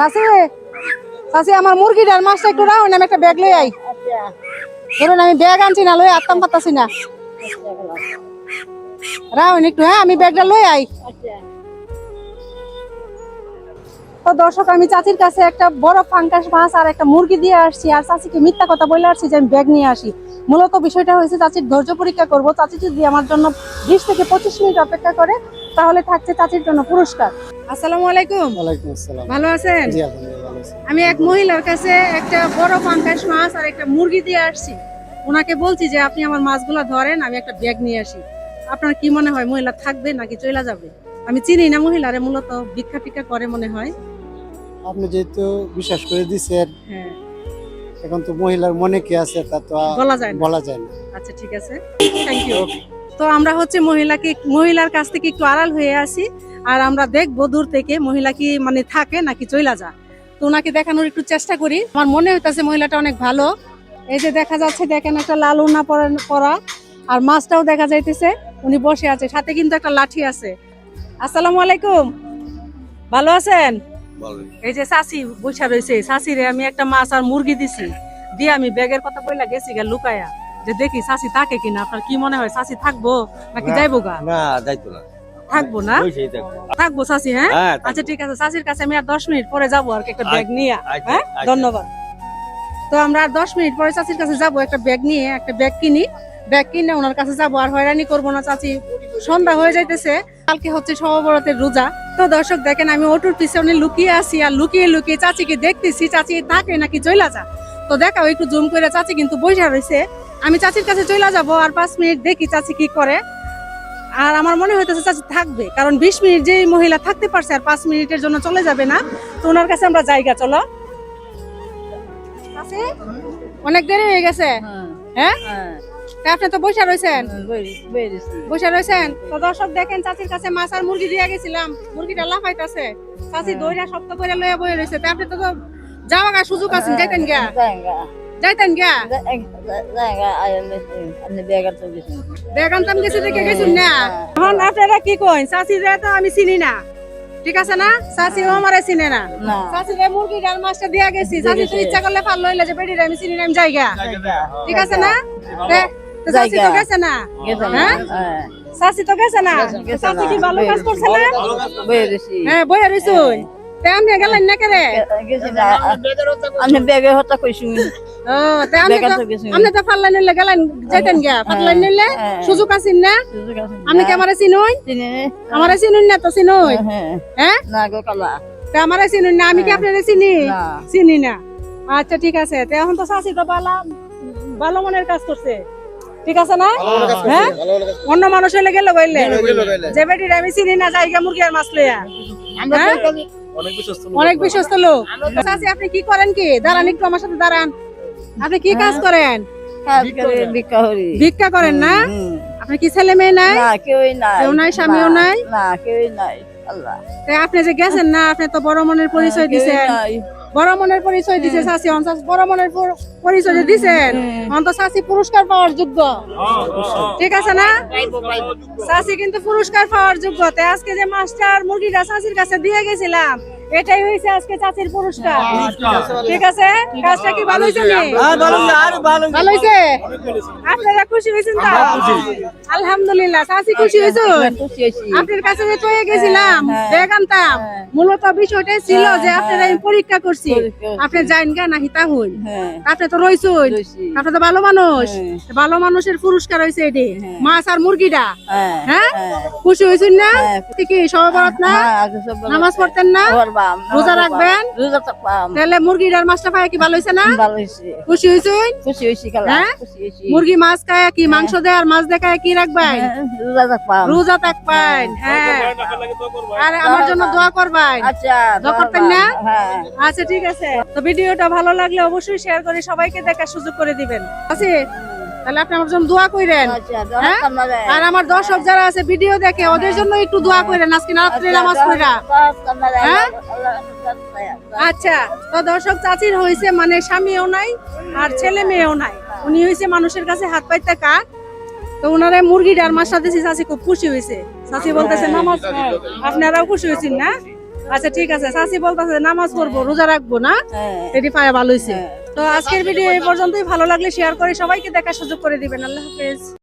চাষি চাষি আমার মুরগিটার মাছটা একটু রাখুন আমি একটা ব্যাগ লই আই। ধরুন আমি ব্যাগ আনছি না, লই আত্মাম পাতাছি না। রাখুন একটু হ্যাঁ আমি ব্যাগটা লই আই। তো দর্শক, আমি চাচির কাছে একটা বড় ফাঙ্কাস মাছ আর একটা মুরগি দিয়ে আসছি, আর চাচিকে মিথ্যা কথা বলে আসছি যে আমি ব্যাগ নিয়ে আসি। মূলত বিষয়টা হয়েছে চাচির ধৈর্য পরীক্ষা করব। চাচি যদি আমার জন্য বিশ থেকে পঁচিশ মিনিট অপেক্ষা করে, তাহলে থাকছে চাচির জন্য পুরস্কার। আসসালামু আলাইকুম। ওয়ালাইকুম আসসালাম। ভালো আছেন? জি আলহামদুলিল্লাহ ভালো আছি। আমি এক মহিলার কাছে একটা বড় পাঙ্কাশ মাছ আর একটা মুরগি দিয়ে আসছি। ওনাকে বলছি যে আপনি আমার মাছগুলো ধরেন আমি একটা ব্যাগ নিয়ে আসি। আপনার কি মনে হয় মহিলা থাকবে নাকি চলে যাবে? আমি চিনি না মহিলারে মূলত ভিক্ষা টিক্ষা করে মনে হয়। আপনি যেহেতু বিশ্বাস করে দিচ্ছেন হ্যাঁ। এখন তো মহিলার মনে কি আছে তা তো বলা যায় না। বলা যায় না। আচ্ছা ঠিক আছে। থ্যাংক ইউ তো আমরা হচ্ছে মহিলাকে মহিলার কাছ থেকে একটু আড়াল হয়ে আসি। আর আমরা দেখব দূর থেকে মহিলা কি মানে থাকে নাকি চইলা যা তো ওনাকে দেখানোর একটু চেষ্টা করি। আমার মনে হইতাছে মহিলাটা অনেক ভালো। এই যে দেখা যাচ্ছে দেখেন একটা লাল উন্না পরা আর মাছটাও দেখা যাইতেছে উনি বসে আছে। সাথে কিন্তু একটা লাঠি আছে। আসসালামু আলাইকুম। ভালো আছেন? এই যে চাচি বসা রয়েছে। চাচি রে আমি একটা মাছ আর মুরগি দিছি। দিয়ে আমি ব্যাগের কথা বইলা গেছি গা লুকায়া। যে দেখি চাচি থাকে কিনা আপনার কি মনে হয় চাচি থাকব নাকি যাইবো গা? না যাইতো না। থাকব না? থাকব। হ্যাঁ? হ্যাঁ আচ্ছা ঠিক আছে। কাছে আমি আর দশ মিনিট পরে যাব আর একটা ব্যাগ নিয়ে। আচ্ছা, হ্যাঁ? আচ্ছা। ধন্যবাদ। তো আমরা আর দশ মিনিট পরে চাচির কাছে যাব একটা ব্যাগ নিয়ে একটা ব্যাগ কিনি। ব্যাগ কিনে ওনার কাছে যাব। আর হয়রানি করব না চাচি। সন্ধ্যা হয়ে যাইতেছে। কালকে হচ্ছে সহবরতের রোজা। তো দর্শক দেখেন আমি অটোর পিছনে লুকিয়ে আছি আর লুকিয়ে লুকিয়ে চাচিকে দেখতেছি। চাচি থাকে নাকি চইলা যা তো দেখাও একটু জুম করে চাচি কিন্তু বসে রয়েছে আমি চাচির কাছে চইলা যাব আর পাঁচ মিনিট দেখি চাচি কি করে। আর আমার মনে হইতেছে চাচি থাকবে। কারণ বিশ মিনিট যে মহিলা থাকতে পারছে আর পাঁচ মিনিটের জন্য চলে যাবে না তো ওনার কাছে আমরা জায়গা চলো। অনেক দেরি হয়ে গেছে। হ্যাঁ। তা আপনি তো বসে রয়েছেন বসে রয়েছেন তো দর্শক দেখেন চাচির কাছে মাছ আর মুরগি দিয়ে গেছিলাম। মুরগিটা লাফাইতাছে। চাচি দইরা শক্ত করে লয়ে বয়ে রয়েছে তা আপনি তো যাওয়া সুযোগ আছে যাইতেন গিয়া। যাইতেন গিয়া। ব্যাগ গেছি। দেখে গেছুন না। এখন আপনারা কি কইন? চাচি রে তো আমি চিনি না। ঠিক আছে না? চাচি ও আমারে চিনে না। চাচি রে মুরগি ডাল মাছটা দিয়া গেছি চাচি তো ইচ্ছা করলে ফাল লইলে যে বেড়ি রে আমি চিনি না আমি জায়গা ঠিক আছে না? তে- তো চাচি তো গেছে না। হ্যাঁ? চাচি তো গেছে না। চাচি কি ভালো কাজ করছে না? হ্যাঁ বইয়া রইছুন আপনি গেলেন না কেরে আমি বেগে হতা কইছু। তে আপনি বেকার তো তো গেছি। আপনি তো ফাল্লা নিলে গেলেন গিয়া। নিলে হ্যাঁ। সুযোগ আছেন না? আপনি কি আমারে? আমারে না তো হ্যাঁ হ্যাঁ। না গো কালা। আমারে চিনুন না। আমি কি আপনারে চিনি? চিনি না। আচ্ছা ঠিক আছে। তো এখন তো চাষি তো ভালো ভালো মনের কাজ করছে। ঠিক আছে না? হ্যাঁ? অন্য মানুষ লেগে বললে যে বেটির আমি চিনি না জায়গা মুরগি আর মাছ লইয়া। হ্যাঁ? অনেক বিশ্বস্ত লোক চাচি আপনি কি করেন কি? দাঁড়ান একটু আমার সাথে দাঁড়ান। আপনি কি কাজ করেন? ভিক্ষা করেন না। আপনি কি ছেলে মেয়ে নাই? কেউই নাই। কেউ নাই, স্বামীও নাই? না কেউই নাই। আল্লাহ। আপনি যে গেছেন না আপনি তো বড় মনের পরিচয় দিচ্ছেন। বড় মনের পরিচয় দিছে অঞ্চল বড় মনের পর- পরিচয় দিছেন। অন্ত চাষি পুরস্কার পাওয়ার যোগ্য। ঠিক আছে না? চাষি কিন্তু পুরস্কার পাওয়ার যোগ্য। আজকে যে মাস্টার মুরগিটা চাষির কাছে দিয়ে গেছিলাম এটাই হয়েছে আজকে চাচির পুরস্কার। ঠিক আছে? কাজটা কি ভালো হয়েছে ভালো হয়েছে আপনারা খুশি হয়েছেন তো? আলহামদুলিল্লাহ। চাষি খুশি হয়েছে আপনার কাছে যে চয়ে গেছিলাম হ্যাঁ, আনতাম হ্যাঁ। মূলত বিষয়টাই ছিল হ্যাঁ, যে আপনারা আমি পরীক্ষা করছি। আপনি জানেন গা না হিতা হইন। হ্যাঁ। আপনি তো রইছুন রইছি। আপনি তো ভালো মানুষ। হ্যাঁ। ভালো মানুষের পুরস্কার হয়েছে এটি। হ্যাঁ। মাছ আর মুরগিটা। হ্যাঁ হ্যাঁ? হ্যাঁ। খুশি হয়েছেন না? হ্যাঁ। কি সহবরত না? হ্যাঁ, নামাজ পড়তেন না? পড়বাম, রোজা রাখবেন? রোজা থাকবাম। তাহলে মুরগির আর মাছটা পায় কি ভালো হয়েছে না ভালো হয়েছে। খুশি খুশি কালা, হ্যাঁ? খুশি। মুরগি মাছ খায় কি মাংস দেয় আর মাছ দেখায় কি রাখবেন হ্যাঁ, রোজা থাকবাম। রোজা থাকবেন হ্যাঁ আর আমার জন্য দোয়া করবেন আচ্ছা, দোয়া করতেন না? হ্যাঁ। আচ্ছা ঠিক আছে তো ভিডিওটা ভালো লাগলে অবশ্যই শেয়ার করে সবাইকে দেখার সুযোগ করে দিবেন আছে তাহলে আপনি আমার জন্য দোয়া করেন আচ্ছা, দোয়া হ্যাঁ? আর আমার দর্শক যারা আছে ভিডিও দেখে ওদের জন্য একটু দোয়া কইরেন। আজকে রাত্রে আচ্ছা, নামাজ দোয়া- পড়া। হ্যাঁ? আচ্ছা তো দর্শক চাচির হয়েছে মানে স্বামীও নাই আর ছেলে মেয়েও নাই। উনি হয়েছে মানুষের কাছে হাত পাইতে কাক। তো ওনারা মুরগিটার মাছ সাথে চাচি খুব খুশি হয়েছে চাচি বলতেছে নামাজ পড়। আপনারাও খুশি হয়েছেন না? আচ্ছা ঠিক আছে। চাচি বলতেছে নামাজ পড়ব হ্যাঁ। রোজা রাখব না? হ্যাঁ। এটি পায়ে ভালো হয়েছে হ্যাঁ। তো আজকের ভিডিও এই পর্যন্তই। ভালো লাগলে শেয়ার করে সবাইকে দেখার সুযোগ করে দিবেন। আল্লাহ হাফেজ।